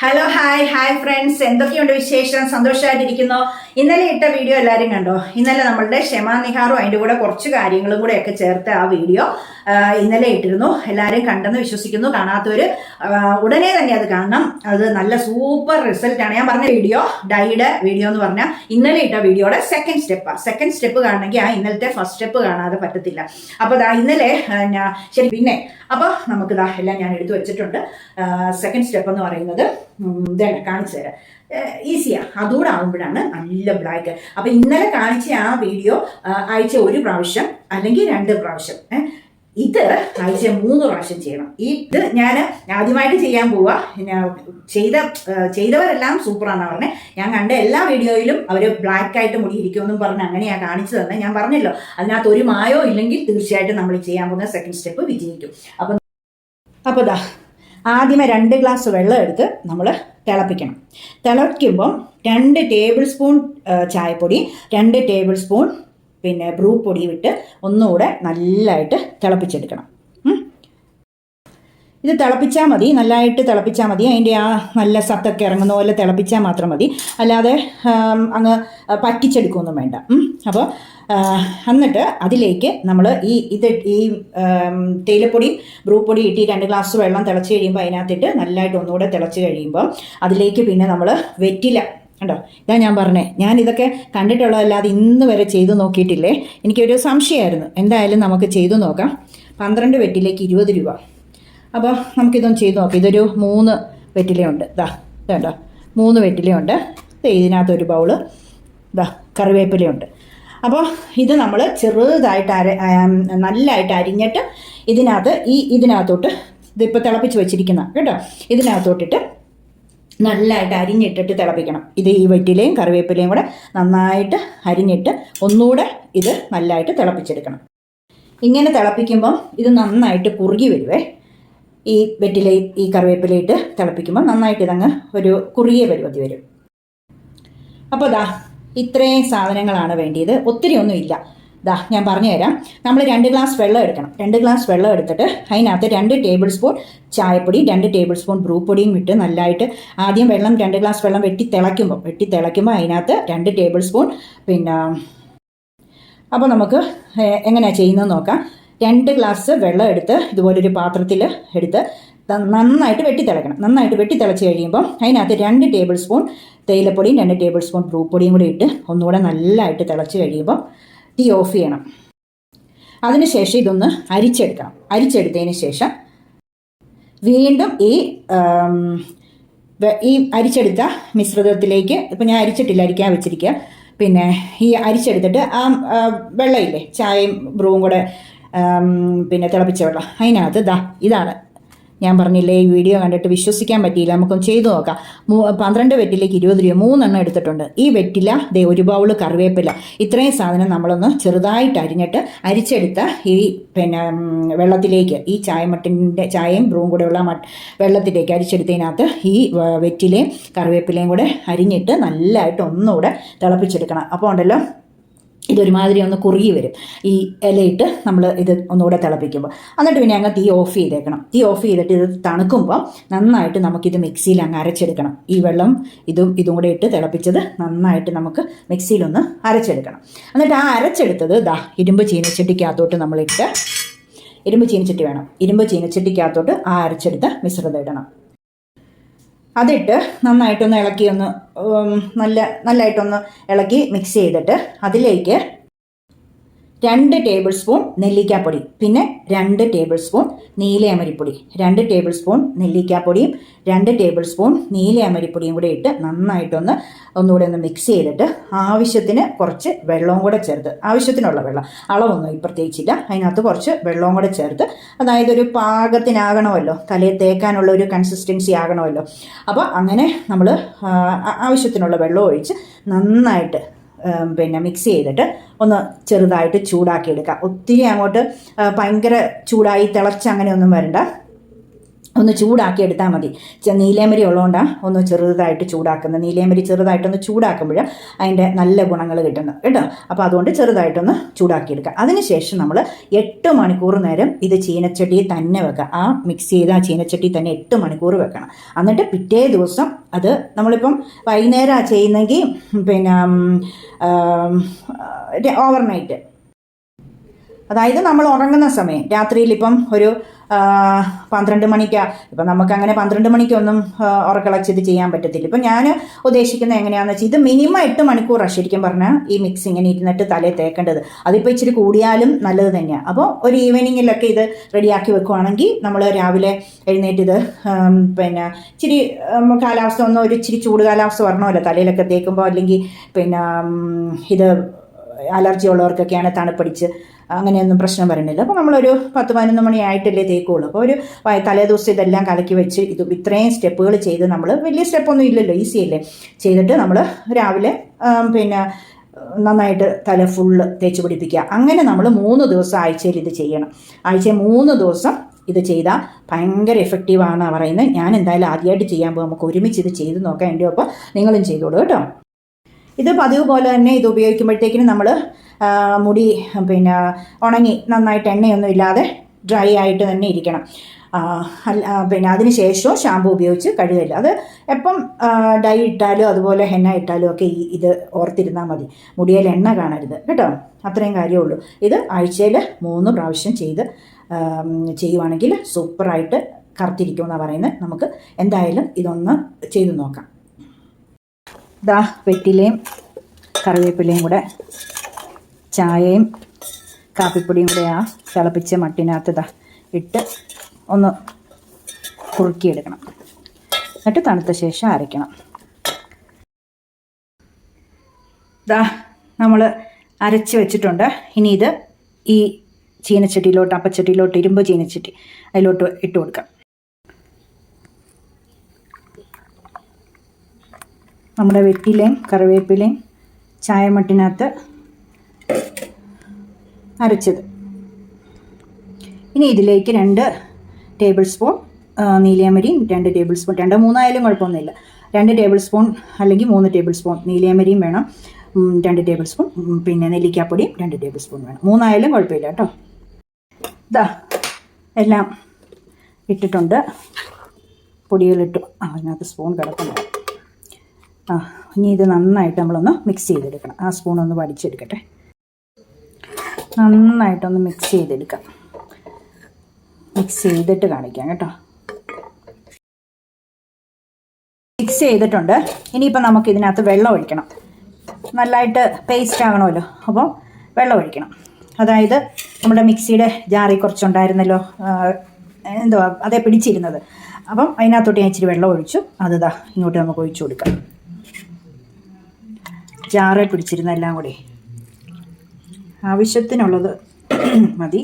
Hello hi hi friends എന്തൊക്കെയുണ്ട് വിശേഷം? സന്തോഷമായിട്ടിരിക്കുന്നു ഇന്നലെ ഇട്ട വീഡിയോ എല്ലാവരും കണ്ടോ? ഇന്നലെ നമ്മളുടെ ക്ഷമ നിഹാറും അതിന്റെ കൂടെ കുറച്ച് കാര്യങ്ങളും കൂടെ ഒക്കെ ചേർത്ത് ആ വീഡിയോ ഇന്നലെ ഇട്ടിരുന്നു. എല്ലാവരും കണ്ടെന്ന് വിശ്വസിക്കുന്നു. കാണാത്തവർ ഉടനെ തന്നെ അത് കാണണം. അത് നല്ല സൂപ്പർ റിസൾട്ടാണ് ഞാൻ പറഞ്ഞ വീഡിയോ ഡൈഡ് വീഡിയോ എന്ന് പറഞ്ഞാൽ ഇന്നലെ ഇട്ട വീഡിയോയുടെ സെക്കൻഡ് സ്റ്റെപ്പാണ് സെക്കൻഡ് സ്റ്റെപ്പ് കാണണമെങ്കിൽ ആ ഇന്നലത്തെ ഫസ്റ്റ് സ്റ്റെപ്പ് കാണാതെ പറ്റത്തില്ല. അപ്പോൾ ദാ ഇന്നലെ ശരി പിന്നെ അപ്പോൾ നമുക്ക് ദാ എല്ലാം ഞാൻ എടുത്തു വെച്ചിട്ടുണ്ട്. സെക്കൻഡ് സ്റ്റെപ്പ് എന്ന് പറയുന്നത് ഇതാണ് കാണിച്ചു തരാം. ഈസിയാണ് അതുകൂടെ ആകുമ്പോഴാണ് നല്ല ബ്ലാക്ക് അപ്പം ഇന്നലെ കാണിച്ച ആ വീഡിയോ ആഴ്ച ഒരു പ്രാവശ്യം അല്ലെങ്കിൽ രണ്ട് പ്രാവശ്യം. ഇത് ആഴ്ച മൂന്ന് പ്രാവശ്യം ചെയ്യണം. ഇത് ഞാൻ ആദ്യമായിട്ട് ചെയ്യാൻ പോവാ. ചെയ്ത ചെയ്തവരെല്ലാം സൂപ്പറാണ് പറഞ്ഞത് ഞാൻ കണ്ട എല്ലാ വീഡിയോയിലും അവർ ബ്ലാക്ക് ആയിട്ട് മുടി ഇരിക്കുമെന്നും പറഞ്ഞ് അങ്ങനെയാണ് കാണിച്ചു തന്നെ ഞാൻ പറഞ്ഞല്ലോ. അതിനകത്ത് ഒരു മായോ ഇല്ലെങ്കിൽ തീർച്ചയായിട്ടും നമ്മൾ ചെയ്യാൻ പോകുന്ന സെക്കൻഡ് സ്റ്റെപ്പ് വിജയിക്കും. അപ്പം അപ്പോൾ ദാ ആദ്യമേ രണ്ട് ഗ്ലാസ് വെള്ളം എടുത്ത് നമ്മൾ തിളപ്പിക്കണം തിളയ്ക്കുമ്പം രണ്ട് ടേബിൾ സ്പൂൺ ചായപ്പൊടി രണ്ട് ടേബിൾ സ്പൂൺ പിന്നെ ബ്രൂ പൊടി വിട്ട് ഒന്നുകൂടെ നല്ലതായിട്ട് തിളപ്പിച്ചെടുക്കണം. ഇത് തിളപ്പിച്ചാൽ മതി നല്ലതായിട്ട് തിളപ്പിച്ചാൽ മതി. അതിന്റെ ആ നല്ല സത്തൊക്കെ ഇറങ്ങുന്ന പോലെ തിളപ്പിച്ചാൽ മാത്രം മതി. അല്ലാതെ അങ്ങ് പറ്റിച്ചെടുക്കുകയൊന്നും വേണ്ട. അപ്പോൾ എന്നിട്ട് അതിലേക്ക് നമ്മൾ ഈ ഇത് ഈ തേയിലപ്പൊടി ബ്രൂപ്പൊടി പൊടി ഇട്ട് രണ്ട് ഗ്ലാസ് വെള്ളം തിളച്ച് കഴിയുമ്പോൾ അതിനകത്തിട്ട് നല്ലതായിട്ട് ഒന്നുകൂടെ തിളച്ച് കഴിയുമ്പോൾ അതിലേക്ക് പിന്നെ നമ്മൾ വെറ്റില. കണ്ടോ? ഇതാ ഞാൻ പറഞ്ഞേ. ഞാൻ ഇതൊക്കെ കണ്ടിട്ടുള്ളതല്ലാതെ ഇന്ന് വരെ ചെയ്തു നോക്കിയിട്ടില്ലേ? എനിക്കൊരു സംശയമായിരുന്നു. എന്തായാലും നമുക്ക് ചെയ്തു നോക്കാം. പന്ത്രണ്ട് വെറ്റിലേക്ക് ഇരുപത് രൂപ. അപ്പോൾ നമുക്കിതൊന്ന് ചെയ്ത് നോക്കാം. ഇതൊരു മൂന്ന് വെറ്റിലയുണ്ട്. ഇതാ ഇതുണ്ടോ? മൂന്ന് വെറ്റിലയുണ്ട്. ഇതിനകത്തൊരു ബൗൾ. ഇതാ കറിവേപ്പിലയുണ്ട്. അപ്പോൾ ഇത് നമ്മൾ ചെറുതായിട്ട് അര നല്ലതായിട്ട് അരിഞ്ഞിട്ട് ഇതിനകത്ത് ഈ ഇതിനകത്തോട്ട് ഇതിപ്പോൾ തിളപ്പിച്ച് വെച്ചിരിക്കുന്ന കേട്ടോ? ഇതിനകത്തോട്ടിട്ട് നല്ലതായിട്ട് അരിഞ്ഞിട്ടിട്ട് തിളപ്പിക്കണം. ഇത് ഈ വെറ്റിലയും കറിവേപ്പിലയും കൂടെ നന്നായിട്ട് അരിഞ്ഞിട്ട് ഒന്നുകൂടെ ഇത് നല്ലതായിട്ട് തിളപ്പിച്ചെടുക്കണം. ഇങ്ങനെ തിളപ്പിക്കുമ്പം ഇത് നന്നായിട്ട് കുറുകി വരുവേ. ഈ വെറ്റില ഈ കറിവേപ്പിലയിട്ട് തിളപ്പിക്കുമ്പോൾ നന്നായിട്ട് ഇതങ്ങ് ഒരു കുറിയ പരുവത്തി വരും. അപ്പോൾ ദാ ഇത്രയും സാധനങ്ങളാണ് വേണ്ടിയത്. ഒത്തിരി ഒന്നും ഇല്ല. ദാ ഞാൻ പറഞ്ഞു തരാം. നമ്മൾ രണ്ട് ഗ്ലാസ് വെള്ളം എടുക്കണം. രണ്ട് ഗ്ലാസ് വെള്ളം എടുത്തിട്ട് അതിനകത്ത് രണ്ട് ടേബിൾ സ്പൂൺ ചായപ്പൊടി രണ്ട് ടേബിൾ സ്പൂൺ ബ്രൂ പൊടിയും ഇട്ട് നല്ലതായിട്ട് ആദ്യം വെള്ളം രണ്ട് ഗ്ലാസ് വെള്ളം വെട്ടി തിളയ്ക്കുമ്പോൾ വെട്ടി തിളയ്ക്കുമ്പോൾ അതിനകത്ത് രണ്ട് ടേബിൾ സ്പൂൺ പിന്നെ അപ്പോൾ നമുക്ക് എങ്ങനെയാണ് എങ്ങനെയാ ചെയ്യുന്നത് നോക്കാം. രണ്ട് ഗ്ലാസ് വെള്ളം എടുത്ത് ഇതുപോലൊരു പാത്രത്തിൽ എടുത്ത് നന്നായിട്ട് വെട്ടി തിളക്കണം. നന്നായിട്ട് വെട്ടി തിളച്ച് കഴിയുമ്പോൾ അതിനകത്ത് രണ്ട് ടേബിൾ സ്പൂൺ തേയിലപ്പൊടിയും രണ്ട് ടേബിൾ സ്പൂൺ ബ്രൂ കൂടി ഇട്ട് ഒന്നുകൂടെ നല്ലതായിട്ട് തിളച്ച് കഴിയുമ്പോൾ തീ ഓഫ് ചെയ്യണം. അതിനുശേഷം ഇതൊന്ന് അരിച്ചെടുക്കണം. അരിച്ചെടുത്തതിന് ശേഷം വീണ്ടും ഈ ഈ അരിച്ചെടുത്ത മിശ്രിതത്തിലേക്ക് ഇപ്പം ഞാൻ അരിച്ചിട്ടില്ല അരിക്കാൻ വെച്ചിരിക്കുക പിന്നെ ഈ അരിച്ചെടുത്തിട്ട് ആ വെള്ളമില്ലേ ചായയും ബ്രൂവും കൂടെ പിന്നെ തിളപ്പിച്ച വെള്ളം. അതിനകത്ത് ദാ ഇതാണ്. ഞാൻ പറഞ്ഞില്ലേ ഈ വീഡിയോ കണ്ടിട്ട് വിശ്വസിക്കാൻ പറ്റിയില്ല. നമുക്കൊന്ന് ചെയ്തു നോക്കാം. മൂ പന്ത്രണ്ട് വെറ്റിലേക്ക് ഇരുപത് രൂപ മൂന്നെണ്ണം എടുത്തിട്ടുണ്ട്. ഈ വെറ്റില ദേ ഒരു ബൗൾ കറിവേപ്പില. ഇത്രയും സാധനം നമ്മളൊന്ന് ചെറുതായിട്ട് അരിഞ്ഞിട്ട് അരിച്ചെടുത്ത ഈ പിന്നെ വെള്ളത്തിലേക്ക് ഈ ചായമട്ടിന്റെ ചായയും ബ്രൂവും കൂടെയുള്ള മട്ട് വെള്ളത്തിലേക്ക് അരിച്ചെടുത്തതിനകത്ത് ഈ വെറ്റിലയും കറിവേപ്പിലയും കൂടെ അരിഞ്ഞിട്ട് നല്ലതായിട്ട് ഒന്നുകൂടെ തിളപ്പിച്ചെടുക്കണം. അപ്പോൾ ഉണ്ടല്ലോ ഇതൊരുമാതിരി ഒന്ന് കുറുകി വരും. ഈ ഇലയിട്ട് നമ്മൾ ഇത് ഒന്നുകൂടെ തിളപ്പിക്കുമ്പോൾ. എന്നിട്ട് പിന്നെ അങ്ങ് തീ ഓഫ് ചെയ്തേക്കണം. തീ ഓഫ് ചെയ്തിട്ട് ഇത് തണുക്കുമ്പോൾ നന്നായിട്ട് നമുക്കിത് മിക്സിയിൽ അങ്ങ് അരച്ചെടുക്കണം. ഈ വെള്ളം ഇതും ഇതും കൂടെ ഇട്ട് തിളപ്പിച്ചത് നന്നായിട്ട് നമുക്ക് മിക്സിയിലൊന്ന് അരച്ചെടുക്കണം. എന്നിട്ട് ആ അരച്ചെടുത്തത് ദാ ഇരുമ്പ് ചീനച്ചട്ടിക്കകത്തോട്ട് നമ്മളിട്ട് ഇരുമ്പ് ചീനച്ചട്ടി വേണം. ഇരുമ്പ് ചീനച്ചട്ടിക്കകത്തോട്ട് ആ അരച്ചെടുത്ത മിശ്രിതം ഇടണം. അതിട്ട് നന്നായിട്ടൊന്ന് ഇളക്കി ഒന്ന് നല്ല നല്ലതായിട്ടൊന്ന് ഇളക്കി മിക്സ് ചെയ്തിട്ട് അതിലേക്ക് രണ്ട് ടേബിൾ സ്പൂൺ നെല്ലിക്കാപ്പൊടി. പിന്നെ രണ്ട് ടേബിൾ സ്പൂൺ നീലയമരിപ്പൊടി രണ്ട് ടേബിൾ സ്പൂൺ നെല്ലിക്കാപ്പൊടിയും രണ്ട് ടേബിൾ സ്പൂൺ നീലയമരിപ്പൊടിയും കൂടെ ഇട്ട് നന്നായിട്ടൊന്ന് ഒന്നുകൂടെ ഒന്ന് മിക്സ് ചെയ്തിട്ട് ആവശ്യത്തിന് കുറച്ച് വെള്ളവും കൂടെ ചേർത്ത്. ആവശ്യത്തിനുള്ള വെള്ളം. അളവൊന്നും പ്രത്യേകിച്ചില്ല. അതിനകത്ത് കുറച്ച് വെള്ളവും കൂടെ ചേർത്ത്. അതായത് ഒരു പാകത്തിനാകണമല്ലോ. തലയിൽ തേക്കാനുള്ള ഒരു കൺസിസ്റ്റൻസി ആകണമല്ലോ. അപ്പോൾ അങ്ങനെ നമ്മൾ ആവശ്യത്തിനുള്ള വെള്ളം ഒഴിച്ച് നന്നായിട്ട് പിന്നെ മിക്സ് ചെയ്തിട്ട് ഒന്ന് ചെറുതായിട്ട് ചൂടാക്കി എടുക്കുക ഒത്തിരി അങ്ങോട്ട് ഭയങ്കര ചൂടായി തിളച്ച് അങ്ങനെയൊന്നും വരണ്ട. ഒന്ന് ചൂടാക്കി എടുത്താൽ മതി. നീലേമരി ഉള്ളതുകൊണ്ടാണ് ഒന്ന് ചെറുതായിട്ട് ചൂടാക്കുന്നത്. നീലേമരി ചെറുതായിട്ടൊന്ന് ചൂടാക്കുമ്പോൾ അതിന്റെ നല്ല ഗുണങ്ങൾ കിട്ടുന്നു കേട്ടോ. അപ്പോൾ അതുകൊണ്ട് ചെറുതായിട്ടൊന്ന് ചൂടാക്കിയെടുക്കുക അതിനുശേഷം നമ്മൾ എട്ട് മണിക്കൂർ നേരം ഇത് ചീനച്ചട്ടിയിൽ തന്നെ വെക്കുക. ആ മിക്സ് ചെയ്ത ആ ചീനച്ചട്ടി തന്നെ എട്ട് മണിക്കൂർ വെക്കണം. എന്നിട്ട് പിറ്റേ ദിവസം അത് നമ്മളിപ്പം വൈകുന്നേരം ചെയ്യുന്നെങ്കിൽ പിന്നെ ഓവർനൈറ്റ് അതായത് നമ്മൾ ഉറങ്ങുന്ന സമയം. രാത്രിയിൽ ഇപ്പം ഒരു പന്ത്രണ്ട് മണിക്കാ. ഇപ്പം നമുക്ക് അങ്ങനെ പന്ത്രണ്ട് മണിക്കൊന്നും ഉറക്കളച്ച് ഇത് ചെയ്യാൻ പറ്റത്തില്ല. ഇപ്പം ഞാൻ ഉദ്ദേശിക്കുന്നത് എങ്ങനെയാണെന്ന് വെച്ചാൽ ഇത് മിനിമം എട്ട് മണിക്കൂറാണ് ശരിക്കും പറഞ്ഞാൽ ഈ മിക്സ് ഇങ്ങനെ ഇരുന്നിട്ട് തലയിൽ തേക്കേണ്ടത്. അതിപ്പോൾ ഇച്ചിരി കൂടിയാലും നല്ലത് തന്നെയാണ് അപ്പോൾ ഒരു ഈവനിങ്ങിലൊക്കെ ഇത് റെഡിയാക്കി വെക്കുവാണെങ്കിൽ നമ്മൾ രാവിലെ എഴുന്നേറ്റ് ഇത് പിന്നെ ഇച്ചിരി കാലാവസ്ഥ ഒന്നും ഒരു ഇച്ചിരി ചൂട് കാലാവസ്ഥ വരണമല്ലോ. തലയിലൊക്കെ തേക്കുമ്പോൾ അല്ലെങ്കിൽ പിന്നെ ഇത് അലർജി ഉള്ളവർക്കൊക്കെയാണ് തണുപ്പടിച്ച് അങ്ങനെയൊന്നും പ്രശ്നം വരണില്ല. അപ്പോൾ നമ്മളൊരു പത്ത് പതിനൊന്ന് മണി ആയിട്ടല്ലേ തേക്കുള്ളൂ. അപ്പോൾ ഒരു തലേ ദിവസം ഇതെല്ലാം കലക്കി വെച്ച് ഇത് ഇത്രയും സ്റ്റെപ്പുകൾ ചെയ്ത് നമ്മൾ വലിയ സ്റ്റെപ്പൊന്നും ഇല്ലല്ലോ ഈസി അല്ലേ? ചെയ്തിട്ട് നമ്മൾ രാവിലെ പിന്നെ നന്നായിട്ട് തല ഫുള്ള് തേച്ച് പിടിപ്പിക്കുക. അങ്ങനെ നമ്മൾ മൂന്ന് ദിവസം ആഴ്ചയിൽ ഇത് ചെയ്യണം. ആഴ്ചയിൽ മൂന്ന് ദിവസം ഇത് ചെയ്താൽ ഭയങ്കര എഫക്റ്റീവാണെന്നാണ് പറയുന്നത്. ഞാൻ എന്തായാലും ആദ്യമായിട്ട് ചെയ്യാൻ പോകും. നമുക്ക് ഒരുമിച്ച് ഇത് ചെയ്ത് നോക്കാം. എന്റെ ഒപ്പം നിങ്ങളും ചെയ്തോളൂ കേട്ടോ. ഇത് പതിവ് പോലെ തന്നെ ഇത് ഉപയോഗിക്കുമ്പോഴത്തേക്കിനും നമ്മൾ മുടി പിന്നെ ഉണങ്ങി നന്നായിട്ട് എണ്ണയൊന്നും ഇല്ലാതെ ഡ്രൈ ആയിട്ട് തന്നെ ഇരിക്കണം. അല്ല പിന്നെ അതിന് ശേഷവും ഷാമ്പു ഉപയോഗിച്ച് കഴുകില്ല അത് എപ്പം ഡൈ ഇട്ടാലും അതുപോലെ ഹെന്ന ഇട്ടാലും ഒക്കെ ഈ ഇത് ഓർത്തിരുന്നാൽ മതി. മുടിയിൽ എണ്ണ കാണരുത്. കേട്ടോ? അത്രയും കാര്യമുള്ളൂ ഇത് ആഴ്ചയിൽ മൂന്ന് പ്രാവശ്യം ചെയ്ത് ചെയ്യുവാണെങ്കിൽ സൂപ്പറായിട്ട് കറുത്തിരിക്കുമെന്നാണ് പറയുന്നത്. നമുക്ക് എന്തായാലും ഇതൊന്ന് ചെയ്തു നോക്കാം. ദാ വെറ്റിലയും കറിവേപ്പിലയും കൂടെ ചായയും കാപ്പിപ്പൊടിയും കൂടെ ആ തിളപ്പിച്ച മട്ടിനകത്ത് ഇതാ ഇട്ട് ഒന്ന് കുറുക്കിയെടുക്കണം. എന്നിട്ട് തണുത്ത ശേഷം അരയ്ക്കണം. ദാ നമ്മൾ അരച്ച് വെച്ചിട്ടുണ്ട്. ഇനി ഇത് ഈ ചീനച്ചട്ടിയിലോട്ട് അപ്പച്ചട്ടിയിലോട്ട് ഇരുമ്പ് ചീനച്ചട്ടി അതിലോട്ട് ഇട്ട് കൊടുക്കാം. നമ്മുടെ വെറ്റിലയും കറിവേപ്പിലയും ചായമട്ടിനകത്ത് അരച്ചത്. ഇനി ഇതിലേക്ക് രണ്ട് ടേബിൾ സ്പൂൺ നീലയമരിയും രണ്ട് ടേബിൾ സ്പൂൺ രണ്ട് മൂന്നായാലും കുഴപ്പമൊന്നുമില്ല. രണ്ട് ടേബിൾ സ്പൂൺ അല്ലെങ്കിൽ മൂന്ന് ടേബിൾ സ്പൂൺ നീലയമരിയും വേണം. രണ്ട് ടേബിൾ സ്പൂൺ പിന്നെ നെല്ലിക്കാപ്പൊടിയും രണ്ട് ടേബിൾ സ്പൂൺ വേണം. മൂന്നായാലും കുഴപ്പമില്ല കേട്ടോ. ഇതാ എല്ലാം ഇട്ടിട്ടുണ്ട്. പൊടികളിട്ടു. അതിനകത്ത് സ്പൂൺ കിടക്കുന്നുണ്ട് ആ ഇനി ഇത് നന്നായിട്ട് നമ്മളൊന്ന് മിക്സ് ചെയ്തെടുക്കണം. ആ സ്പൂൺ ഒന്ന് വടിച്ചെടുക്കട്ടെ. നന്നായിട്ടൊന്ന് മിക്സ് ചെയ്തെടുക്കാം. മിക്സ് ചെയ്തിട്ട് കാണിക്കാം കേട്ടോ. മിക്സ് ചെയ്തിട്ടുണ്ട്. ഇനിയിപ്പോൾ നമുക്ക് ഇതിനകത്ത് വെള്ളം ഒഴിക്കണം. നല്ലതായിട്ട് പേസ്റ്റ് ആകണമല്ലോ. അപ്പോൾ വെള്ളം ഒഴിക്കണം. അതായത് നമ്മുടെ മിക്സിയുടെ ജാറി കുറച്ചുണ്ടായിരുന്നല്ലോ. എന്തുവാ അതേ പിടിച്ചിരുന്നത്. അപ്പം അതിനകത്തോട്ട് ഞാൻ ഇച്ചിരി വെള്ളം ഒഴിച്ചു. അത് ഇതാ ഇങ്ങോട്ട് നമുക്ക് ഒഴിച്ചു കൊടുക്കാം. ജാറെ പിടിച്ചിരുന്ന എല്ലാം കൂടി. ആവശ്യത്തിനുള്ളത് മതി.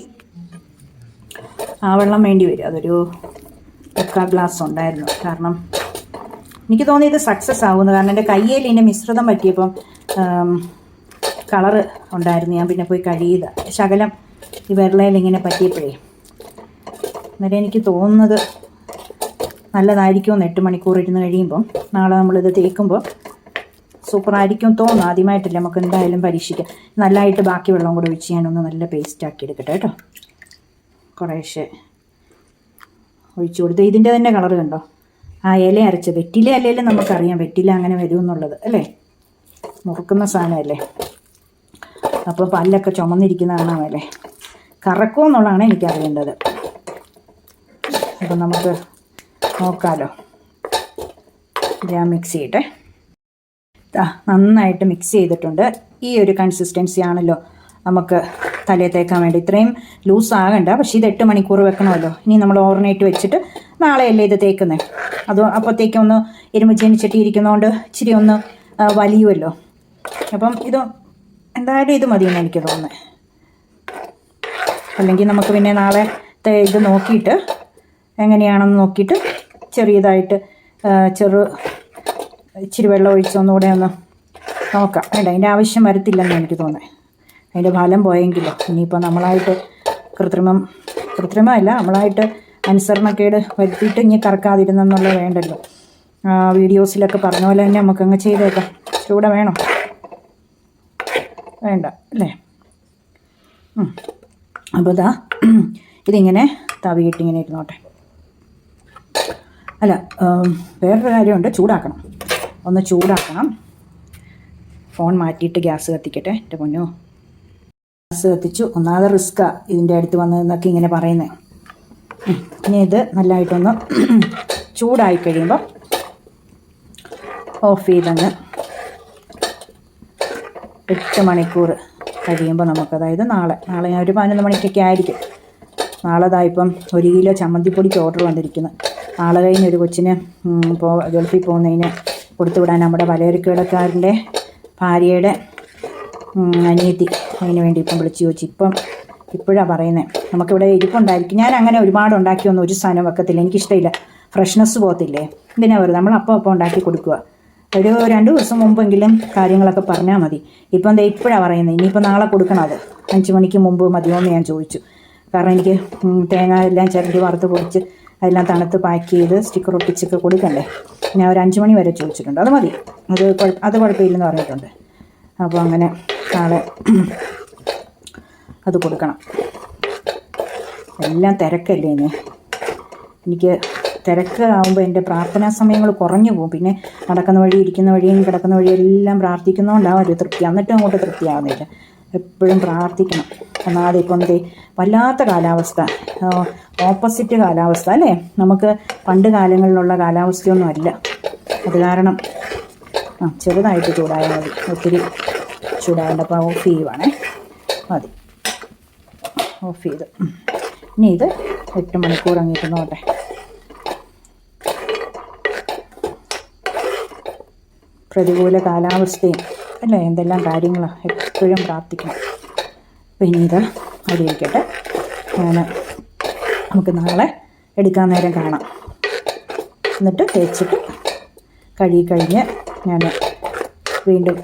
ആ വെള്ളം വേണ്ടി വരും. അതൊരു മുക്കാൽ ഗ്ലാസ് ഉണ്ടായിരുന്നു. കാരണം എനിക്ക് തോന്നി ഇത് സക്സസ് ആകുന്നു കാരണം എന്റെ കയ്യിൽ ഇതിന്റെ മിശ്രിതം പറ്റിയപ്പം കളറ് ഉണ്ടായിരുന്നു. ഞാൻ പിന്നെ പോയി കഴിയുക ശകലം ഈ വെള്ളയിൽ ഇങ്ങനെ പറ്റിയപ്പോഴേ. അന്നേരം എനിക്ക് തോന്നുന്നത് നല്ലതായിരിക്കുമെന്ന് എട്ട് മണിക്കൂർ ഇരുന്ന് കഴിയുമ്പം നാളെ നമ്മളിത് തേക്കുമ്പോൾ സൂപ്പറായിരിക്കും തോന്നുന്നു. ആദ്യമായിട്ടില്ല നമുക്ക് എന്തായാലും പരീക്ഷിക്കാം. നല്ലതായിട്ട് ബാക്കി വെള്ളം കൂടെ ഒഴിച്ച് ഞാനൊന്ന് നല്ല പേസ്റ്റ് ആക്കി എടുക്കട്ടെ കേട്ടോ. കുറേശ്ശെ ഒഴിച്ചു കൊടുത്ത്. ഇതിന്റെ തന്നെ കളർ കണ്ടോ? ആ ഇല അരച്ച. വെറ്റില അല്ലെങ്കിലും നമുക്കറിയാം വെറ്റില അങ്ങനെ വരും എന്നുള്ളത് അല്ലേ? മുറുക്കുന്ന സാധനമല്ലേ? അപ്പോൾ പല്ലൊക്കെ ചുമന്നിരിക്കുന്ന കാണാമല്ലേ കറക്കുമോ എന്നുള്ളതാണ് എനിക്കറിയേണ്ടത് അപ്പം നമുക്ക് നോക്കാമല്ലോ ഞാൻ മിക്സ് ചെയ്യട്ടെ. നന്നായിട്ട് മിക്സ് ചെയ്തിട്ടുണ്ട്. ഈ ഒരു കൺസിസ്റ്റൻസി ആണല്ലോ നമുക്ക് തലയിൽ തേക്കാൻ വേണ്ടി. ഇത്രയും ലൂസ് ആകണ്ട. പക്ഷേ ഇത് എട്ട് മണിക്കൂർ വെക്കണമല്ലോ. ഇനി നമ്മൾ ഓവർനൈറ്റ് വെച്ചിട്ട് നാളെയല്ലേ ഇത് തേക്കുന്നത് അത് അപ്പോഴത്തേക്കും ഒന്ന് ഇരുമ്പ് ജനിച്ചിട്ട് ഇരിക്കുന്നതുകൊണ്ട് ഇച്ചിരി ഒന്ന് വലിയുമല്ലോ അപ്പം ഇത് എന്തായാലും ഇത് മതിയെന്ന് എനിക്ക് തോന്നുന്നത് അല്ലെങ്കിൽ നമുക്ക് പിന്നെ നാളെ ഇത് നോക്കിയിട്ട് എങ്ങനെയാണെന്ന് നോക്കിയിട്ട് ചെറിയതായിട്ട് ചെറു ഇച്ചിരി വെള്ളം ഒഴിച്ച് ഒന്നുകൂടെ ഒന്ന് നോക്കാം. വേണ്ട അതിന്റെ ആവശ്യം വരത്തില്ലെന്ന് എനിക്ക് തോന്നുന്നത്. അതിന്റെ ഫലം പോയെങ്കിലോ. ഇനിയിപ്പോൾ നമ്മളായിട്ട് കൃത്രിമം കൃത്രിമമല്ല നമ്മളായിട്ട് അനുസരണക്കേട് വരുത്തിയിട്ട് ഇനി കറക്കാതിരുന്നെന്നുള്ളത് വേണ്ടല്ലോ. വീഡിയോസിലൊക്കെ പറഞ്ഞ പോലെ തന്നെ നമുക്കങ്ങ് ചെയ്തേക്കാം. ചൂട വേണം. വേണ്ട അല്ലേ? അപ്പോൾ ഇതാ ഇതിങ്ങനെ തവിയിട്ട് ഇങ്ങനെ ഇരുന്നോട്ടെ. അല്ല വേറൊരു കാര്യമുണ്ട്. ചൂടാക്കണം. ഒന്ന് ചൂടാക്കണം. ഫോൺ മാറ്റിയിട്ട് ഗ്യാസ് കത്തിക്കട്ടെ എന്റെ പൊന്നോ. ഗ്യാസ് കത്തിച്ചു. ഒന്നാമത് റിസ്ക്കാണ് ഇതിന്റെ അടുത്ത് വന്നതെന്നൊക്കെ ഇങ്ങനെ പറയുന്നത് ഇനി ഇത് നല്ലതായിട്ടൊന്ന് ചൂടായി കഴിയുമ്പോൾ ഓഫ് ചെയ്തങ്ങ് എട്ട് മണിക്കൂർ കഴിയുമ്പോൾ നമുക്ക് അതായത് നാളെ. നാളെ ഞാൻ ഒരു പതിനൊന്ന് മണിക്കൊക്കെ ആയിരിക്കും. നാളെ ഇതായിപ്പം ഒരു കിലോ ചമ്മന്തിപ്പൊടിക്ക് ഓർഡർ വന്നിരിക്കുന്നത് നാളെ കഴിഞ്ഞ് ഒരു കൊച്ചിന് പോ ഗൾഫിൽ പോകുന്നതിന് കൊടുത്തു വിടാൻ നമ്മുടെ പലചരക്കിടക്കാരന്റെ ഭാര്യയുടെ അനിയത്തി അതിന് വേണ്ടി ഇപ്പം വിളിച്ചു ചോദിച്ചു. ഇപ്പം ഇപ്പോഴാണ് പറയുന്നത് നമുക്കിവിടെ ഇരിപ്പുണ്ടായിരിക്കും. ഞാൻ അങ്ങനെ ഒരുപാട് ഉണ്ടാക്കിയൊന്നും ഒരു സാധനം വെക്കത്തില്ല. എനിക്കിഷ്ടമില്ല. ഫ്രഷ്നെസ് പോകത്തില്ലേ? എന്തിനാ വെറുതെ? നമ്മൾ അപ്പം അപ്പം ഉണ്ടാക്കി കൊടുക്കുക ഒരു രണ്ട് ദിവസം മുമ്പെങ്കിലും കാര്യങ്ങളൊക്കെ പറഞ്ഞാൽ മതി. ഇപ്പം എന്താ ഇപ്പോഴാണ് പറയുന്നത് ഇനിയിപ്പോൾ നാളെ കൊടുക്കണം അത്. അഞ്ച് മണിക്ക് മുമ്പ് മതിയോ എന്ന് ഞാൻ ചോദിച്ചു. കാരണം എനിക്ക് തേങ്ങ എല്ലാം ചിരണ്ടി വറുത്ത് പൊടിച്ച് അതെല്ലാം തണുത്ത് പാക്ക് ചെയ്ത് സ്റ്റിക്കർ ഒട്ടിച്ചൊക്കെ കൊടുക്കണ്ടേ? ഞാൻ ഒരു അഞ്ച് മണി വരെ ചോദിച്ചിട്ടുണ്ട്. അത് മതി. അത് അത് കുഴപ്പമില്ലെന്ന് പറഞ്ഞിട്ടുണ്ട്. അപ്പോൾ അങ്ങനെ നാളെ അത് കൊടുക്കണം. എല്ലാം തിരക്കല്ലേ ഇനി? എനിക്ക് തിരക്ക് ആകുമ്പോൾ എന്റെ പ്രാർത്ഥനാ സമയങ്ങൾ കുറഞ്ഞു പോകും. പിന്നെ നടക്കുന്ന വഴി ഇരിക്കുന്ന വഴിയും കിടക്കുന്ന വഴിയും എല്ലാം പ്രാർത്ഥിക്കുന്നതുകൊണ്ടാവും ഒരു തൃപ്തി. എന്നിട്ടും അങ്ങോട്ട് തൃപ്തിയാവുന്നില്ല. എപ്പോഴും പ്രാർത്ഥിക്കണം. ഒന്നാമത് ഇപ്പം ദേ വല്ലാത്ത കാലാവസ്ഥ. ഓപ്പോസിറ്റ് കാലാവസ്ഥ അല്ലേ? നമുക്ക് പണ്ട് കാലങ്ങളിലുള്ള കാലാവസ്ഥയൊന്നും അല്ല. അത് കാരണം ആ ചെറുതായിട്ട് ചൂടായാൽ മതി. ഒത്തിരി ചൂടാവേണ്ട. അപ്പോൾ ഓഫ് ചെയ്യുവാണേ. മതി. ഓഫ് ചെയ്ത്. ഇനി ഇത് എട്ട് മണിക്കൂർ അങ്ങ് നോട്ടെ. പ്രതികൂല കാലാവസ്ഥയും അല്ലേ? എന്തെല്ലാം കാര്യങ്ങളാണ് എപ്പോഴും പ്രാർത്ഥിക്കണം. പിന്നെ ഇത് അവിടെ ഞാൻ നമുക്ക് നാളെ എടുക്കാൻ നേരം കാണാം. എന്നിട്ട് തേച്ചിട്ട് കഴുകി കഴിഞ്ഞ് ഞാൻ വീണ്ടും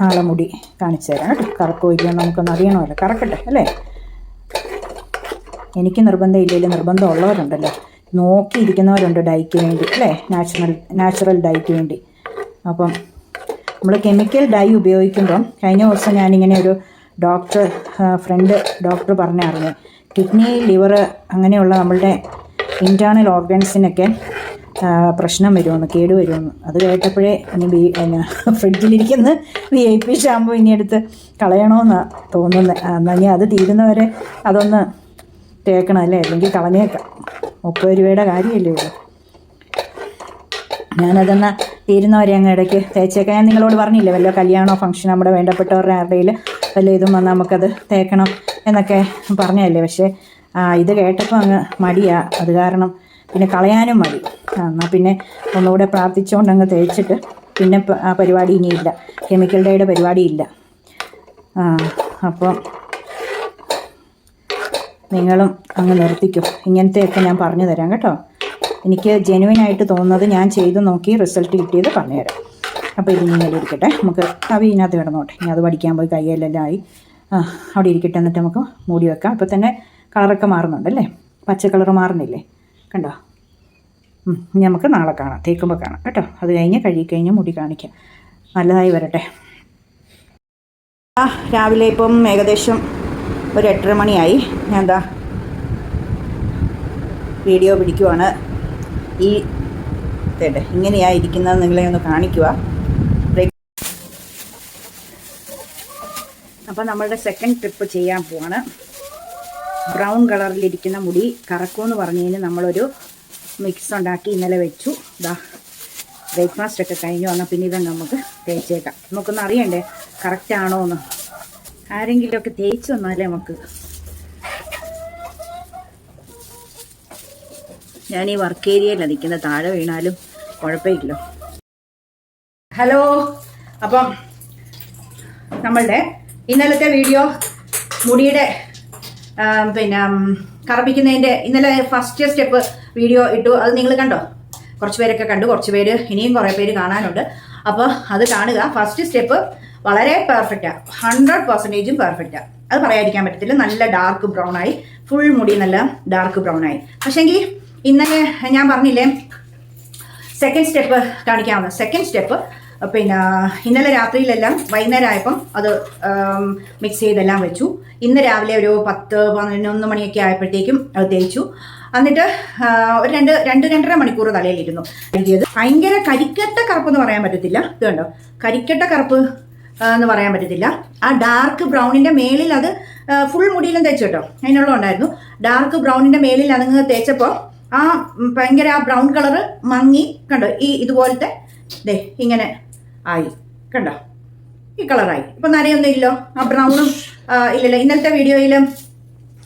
നാളെ മുടി കാണിച്ചു തരാം കേട്ടോ. കറക്ക് ഒഴിക്കാൻ നമുക്കൊന്ന് അറിയണമല്ലോ. കറക്കട്ടെ അല്ലേ? എനിക്ക് നിർബന്ധം ഇല്ലെങ്കിൽ നിർബന്ധം ഉള്ളവരുണ്ടല്ലോ നോക്കിയിരിക്കുന്നവരുണ്ട് ഡൈക്ക് വേണ്ടി അല്ലേ? നാച്ചുറൽ നാച്ചുറൽ ഡൈക്ക് വേണ്ടി. അപ്പം നമ്മൾ കെമിക്കൽ ഡൈ ഉപയോഗിക്കുമ്പം കഴിഞ്ഞ ദിവസം ഞാനിങ്ങനെ ഒരു ഡോക്ടർ ഫ്രണ്ട് ഡോക്ടർ പറഞ്ഞറിഞ്ഞു കിഡ്നി ലിവർ അങ്ങനെയുള്ള നമ്മളുടെ ഇന്റേർണൽ ഓർഗൻസിനൊക്കെ പ്രശ്നം വരുമെന്ന് കേട് വരുമെന്ന്. അത് കേട്ടപ്പോഴേ ഇനി ബി എന്നാ ഫ്രിഡ്ജിലിരിക്കുന്ന. വി ഐ പി ഷാമ്പു ഇനി എടുത്ത് കളയണമെന്നാണ് തോന്നുന്നത് എന്നാൽ ഇനി അത് തീരുന്നവരെ അതൊന്ന് തേക്കണം അല്ലേ? അല്ലെങ്കിൽ കളഞ്ഞേക്കാം. മുപ്പത് രൂപയുടെ കാര്യമല്ലേ ഉള്ളൂ. ഞാനതെന്നാൽ തീരുന്നവരെ അങ്ങ് ഇടയ്ക്ക് തേച്ചേക്കാൻ ഞാൻ നിങ്ങളോട് പറഞ്ഞില്ലേ വല്ല കല്യാണമോ ഫംഗ്ഷൻ നമ്മുടെ വേണ്ടപ്പെട്ടവരുടെ ആരുടെയിൽ വല്ല ഇതും വന്നാൽ നമുക്കത് തേക്കണം എന്നൊക്കെ പറഞ്ഞതല്ലേ? പക്ഷേ ഇത് കേട്ടപ്പോൾ അങ്ങ് മടിയാ. അത് കാരണം പിന്നെ കളയാനും മടി. എന്നാൽ പിന്നെ ഒന്നുകൂടെ പ്രാർത്ഥിച്ചുകൊണ്ട് അങ്ങ് തേച്ചിട്ട് പിന്നെ ആ പരിപാടി ഇനിയില്ല. കെമിക്കൽ ഡേയുടെ പരിപാടി ഇല്ല. അപ്പം നിങ്ങളും അങ്ങ് നിർത്തിക്കും. ഇങ്ങനത്തെയൊക്കെ ഞാൻ പറഞ്ഞു തരാം കേട്ടോ. എനിക്ക് ജെനുവിനായിട്ട് തോന്നുന്നത് ഞാൻ ചെയ്ത് നോക്കി റിസൾട്ട് കിട്ടിയത് പറഞ്ഞുതരാം. അപ്പോൾ ഇത് ഇങ്ങനെ ഇരിക്കട്ടെ. നമുക്ക് അവ ഇതിനകത്ത് കിടന്നോട്ടെ. ഇനി അത് പഠിക്കാൻ പോയി കയ്യിലെല്ലാം ആയി. അവിടെ ഇരിക്കട്ടെ. എന്നിട്ട് നമുക്ക് മൂടി വെക്കാം. അപ്പോൾ തന്നെ കളറൊക്കെ മാറുന്നുണ്ടല്ലേ പച്ച കളർ മാറുന്നില്ലേ? കണ്ടോ? ഇനി നമുക്ക് നാളെ കാണാം. തേക്കുമ്പോൾ കാണാം. കേട്ടോ. അത് കഴിഞ്ഞ് കഴുകിക്കഴിഞ്ഞ് മുടി കാണിക്കാം. നല്ലതായി വരട്ടെ. രാവിലെ ഇപ്പം ഏകദേശം ഒരു എട്ടര മണിയായി. ഞാൻ എന്താ വീഡിയോ പിടിക്കുവാണ്. ഈ തേട്ടെ ഇങ്ങനെയാ ഇരിക്കുന്നത് നിങ്ങളെ ഒന്ന് കാണിക്കുക അപ്പോൾ നമ്മളുടെ സെക്കൻഡ് ട്രിപ്പ് ചെയ്യാൻ പോവാണ്. ബ്രൗൺ കളറിലിരിക്കുന്ന മുടി കറക്കൂ കറക്കുമെന്ന് കഴിഞ്ഞാൽ നമ്മളൊരു മിക്സ് ഉണ്ടാക്കി ഇന്നലെ വെച്ചു. ഇതാ ബ്രേക്ക്ഫാസ്റ്റ് ഒക്കെ കഴിഞ്ഞ്. വന്നാൽ പിന്നെ ഇതങ്ങ് നമുക്ക് തേച്ചേക്കാം. നമുക്കൊന്ന് അറിയണ്ടേ കറക്റ്റ് ആണോ എന്ന് ആരെങ്കിലുമൊക്കെ തേച്ച് തന്നാലേ നമുക്ക്. ഞാൻ ഈ വർക്ക് ഏരിയയിലാണ് നിൽക്കുന്നത് താഴെ വീണാലും കുഴപ്പമില്ലല്ലോ. ഹലോ അപ്പം നമ്മളുടെ ഇന്നലത്തെ വീഡിയോ മുടിയുടെ പിന്നെ കറപ്പിക്കുന്നതിന്റെ ഇന്നലെ ഫസ്റ്റ് സ്റ്റെപ്പ് വീഡിയോ ഇട്ടു. അത് നിങ്ങൾ കണ്ടോ? കുറച്ച് പേരൊക്കെ കണ്ടു. കുറച്ച് പേര് ഇനിയും കുറേ പേര് കാണാനുണ്ട്. അപ്പോൾ അത് കാണുക. ഫസ്റ്റ് സ്റ്റെപ്പ് വളരെ പെർഫെക്റ്റാണ് ഹൺഡ്രഡ് പെർസെന്റേജും പെർഫെക്റ്റാണ് അത് പറയാതിരിക്കാൻ പറ്റത്തില്ല. നല്ല ഡാർക്ക് ബ്രൗൺ ആയി. ഫുൾ മുടി നല്ല ഡാർക്ക് ബ്രൗൺ ആയി. പക്ഷേങ്കിൽ ഇന്നലെ ഞാൻ പറഞ്ഞില്ലേ സെക്കൻഡ് സ്റ്റെപ്പ് കാണിക്കാവുന്ന സെക്കൻഡ് സ്റ്റെപ്പ് പിന്നെ ഇന്നലെ രാത്രിയിലെല്ലാം വൈകുന്നേരം ആയപ്പം അത് മിക്സ് ചെയ്തെല്ലാം വെച്ചു. ഇന്ന് രാവിലെ ഒരു പത്ത് പതിനൊന്ന് മണിയൊക്കെ ആയപ്പോഴത്തേക്കും അത് തേച്ചു. എന്നിട്ട് ഒരു രണ്ട് രണ്ട് രണ്ടര മണിക്കൂർ തലയിലിരുന്നു എഴുതിയത് ഭയങ്കര കരിക്കട്ട കറുപ്പ് എന്ന് പറയാൻ പറ്റത്തില്ല. ഇത് കണ്ടോ? കരിക്കട്ട കറുപ്പ് എന്ന് പറയാൻ പറ്റത്തില്ല. ആ ഡാർക്ക് ബ്രൗണിന്റെ മേളിൽ അത് ഫുൾ മുടിയിലും തേച്ചു കേട്ടോ. അതിനുള്ള ഉണ്ടായിരുന്നു. ഡാർക്ക് ബ്രൗണിന്റെ മേളിൽ അതങ്ങ് തേച്ചപ്പോൾ ആ ഭയങ്കര ആ ബ്രൗൺ കളറ് മങ്ങി കണ്ടോ? ഈ ഇതുപോലത്തെ ദേ ഇങ്ങനെ ആയി. കണ്ടോ? ഈ കളറായി. ഇപ്പൊ നരയൊന്നും ഇല്ലോ? ആ ബ്രൗണും ഇല്ലല്ലോ. ഇന്നലത്തെ വീഡിയോയിലും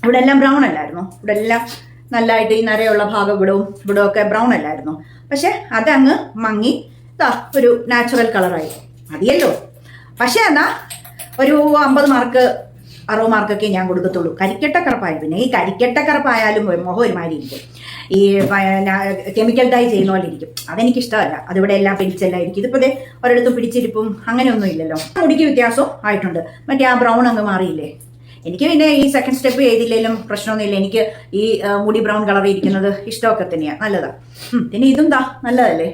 ഇവിടെ എല്ലാം ബ്രൗൺ അല്ലായിരുന്നു. ഇവിടെ എല്ലാം നല്ലതായിട്ട് ഈ നരയുള്ള ഭാഗം ഇവിടവും ഇവിടവും ഒക്കെ ബ്രൗൺ അല്ലായിരുന്നു. പക്ഷെ അതങ്ങ് മങ്ങി ഇതാ ഒരു നാച്ചുറൽ കളറായി. മതിയല്ലോ. പക്ഷെ എന്നാ ഒരു അമ്പത് മാർക്ക് അറുപത് മാർക്കൊക്കെ ഞാൻ കൊടുക്കത്തുള്ളൂ. കരിക്കട്ട കറുപ്പായ പിന്നെ ഈ കരിക്കട്ടക്കറപ്പായാലും മുഖം ഒരുമാതിരി ഇരിക്കും. ഈ കെമിക്കൽ ഡൈ ചെയ്യുന്ന പോലെ ഇരിക്കും. അതെനിക്ക് ഇഷ്ടമല്ല അതിവിടെ എല്ലാം പിടിച്ചെല്ലാം ഇരിക്കും. ഒരിടത്തും പിടിച്ചിരിപ്പും അങ്ങനെയൊന്നും ഇല്ലല്ലോ. മുടിക്ക് വ്യത്യാസവും ആയിട്ടുണ്ട്. മറ്റേ ആ ബ്രൗൺ അങ്ങ് മാറിയില്ലേ? എനിക്ക് പിന്നെ ഈ സെക്കൻഡ് സ്റ്റെപ്പ് ചെയ്തില്ലെങ്കിലും പ്രശ്നമൊന്നുമില്ല. എനിക്ക് ഈ മുടി ബ്രൗൺ കളർ ഇരിക്കുന്നത് ഇഷ്ടമൊക്കെ തന്നെയാണ് നല്ലതാ. പിന്നെ ഇതും ദാ നല്ലതല്ലേ?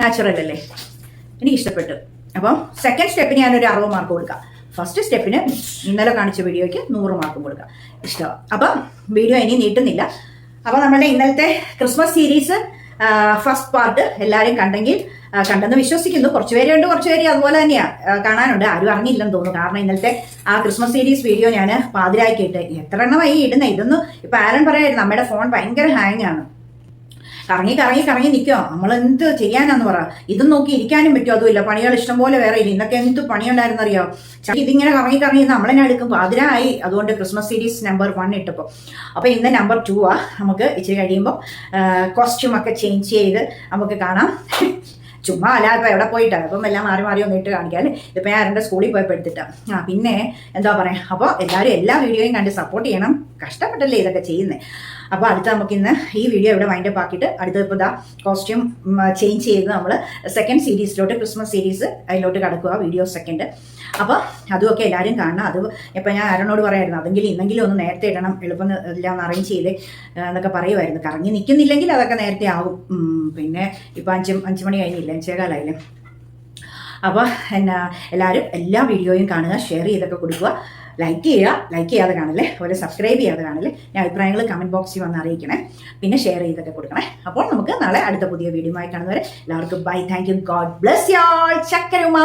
നാച്ചുറൽ അല്ലേ? എനിക്ക് ഇഷ്ടപ്പെട്ടു. അപ്പം സെക്കൻഡ് സ്റ്റെപ്പിന് ഞാനൊരു അറുപത് മാർക്ക് കൊടുക്കാം. ഫസ്റ്റ് സ്റ്റെപ്പിന് ഇന്നലെ കാണിച്ച വീഡിയോയ്ക്ക് നൂറ് മാർക്ക് കൊടുക്കാം. ഇഷ്ടമാണ് അപ്പം വീഡിയോ ഇനി നീട്ടുന്നില്ല. അപ്പോൾ നമ്മളുടെ ഇന്നലത്തെ ക്രിസ്മസ് സീരീസ് ഫസ്റ്റ് പാർട്ട് എല്ലാവരും കണ്ടെങ്കിൽ കണ്ടെന്ന് വിശ്വസിക്കുന്നു. കുറച്ച് പേരുണ്ട് കുറച്ച് അതുപോലെ തന്നെയാണ് കാണാനുണ്ട്. ആരും അറിഞ്ഞില്ലെന്ന് തോന്നുന്നു. കാരണം ഇന്നലത്തെ ആ ക്രിസ്മസ് സീരീസ് വീഡിയോ ഞാൻ പാതിരാക്കിയിട്ട് എത്ര എണ്ണമായി ഇടുന്ന? ഇതൊന്നും ഇപ്പൊ ആരൻ പറയായിരുന്നു നമ്മുടെ ഫോൺ ഭയങ്കര ഹാങ് ആണ്. കറങ്ങി കറങ്ങി കറങ്ങി നിൽക്കുക നമ്മൾ എന്ത് ചെയ്യാനാന്ന് പറ. ഇതും നോക്കി ഇരിക്കാനും പറ്റുമോ അതുമില്ല. പണികൾ ഇഷ്ടം പോലെ വേറെ ഇല്ല? ഇന്നൊക്കെ എന്ത് പണിയുണ്ടായിരുന്നു അറിയോ ച- ഇതിങ്ങനെ കറങ്ങി കറങ്ങി നമ്മളെന്നെ എടുക്കും. അതിനായി അതുകൊണ്ട് ക്രിസ്മസ് സീരീസ് നമ്പർ വൺ ഇട്ടപ്പോൾ അപ്പോൾ ഇന്ന് നമ്പർ ടു ആ. നമുക്ക് ഇച്ചിരി കഴിയുമ്പോൾ കോസ്റ്റ്യൂം ഒക്കെ ചേഞ്ച് ചെയ്ത് നമുക്ക് കാണാം. ചുമ്മാ അല്ല ഇപ്പം എവിടെ പോയിട്ടാണ് അപ്പം എല്ലാം മാറി മാറി ഒന്ന് ഇട്ട് കാണിക്കാം അല്ലേ? ഇപ്പം ഞാൻ ആരുടെ സ്കൂളിൽ പോയപ്പോൾ എടുത്തിട്ടാ. ആ പിന്നെ എന്താ പറയുക അപ്പോൾ എല്ലാവരും എല്ലാ വീഡിയോയും കണ്ട് സപ്പോർട്ട് ചെയ്യണം. കഷ്ടപ്പെട്ടല്ലേ ഇതൊക്കെ ചെയ്യുന്നത് അപ്പോൾ അടുത്ത നമുക്ക് ഇന്ന് ഈ വീഡിയോ ഇവിടെ വൈൻഡപ്പ് ആക്കിയിട്ട് അടുത്ത ഇപ്പോൾ ഇതാ കോസ്റ്റ്യൂം ചേഞ്ച് ചെയ്ത് നമ്മൾ സെക്കൻഡ് സീരീസിലോട്ട് ക്രിസ്മസ് സീരീസ് അതിലോട്ട് കടക്കുക വീഡിയോ സെക്കൻഡ് അപ്പോൾ അതുമൊക്കെ എല്ലാവരും കാണണം. അത് ഇപ്പം ഞാൻ ആരോട് പറയായിരുന്നു അതെങ്കിലും ഇന്നെങ്കിലും ഒന്ന് നേരത്തെ ഇടണം എളുപ്പം എല്ലാം അറേഞ്ച് ചെയ്ത് എന്നൊക്കെ പറയുമായിരുന്നു. കറങ്ങി നിൽക്കുന്നില്ലെങ്കിൽ അതൊക്കെ നേരത്തെ ആവും. പിന്നെ ഇപ്പം അഞ്ച് അഞ്ച് മണി കഴിഞ്ഞില്ല അഞ്ചേകാലായില്ലേ അപ്പോൾ എന്നാ എല്ലാവരും എല്ലാ വീഡിയോയും കാണുക ഷെയർ ചെയ്തൊക്കെ കൊടുക്കുക. ലൈക്ക് ചെയ്യുക ലൈക്ക് ചെയ്യാതെ കാണല്ലേ? അതുപോലെ സബ്സ്ക്രൈബ് ചെയ്യാതെ കാണല്ലേ? ഞാൻ അഭിപ്രായങ്ങൾ കമന്റ് ബോക്സിൽ വന്ന് അറിയിക്കണേ. പിന്നെ ഷെയർ ചെയ്തൊക്കെ കൊടുക്കണേ. അപ്പോൾ നമുക്ക് നാളെ അടുത്ത പുതിയ വീഡിയോ ആയി കാണുന്നവരെ എല്ലാവർക്കും bye thank you God bless y'all ചക്കരുമ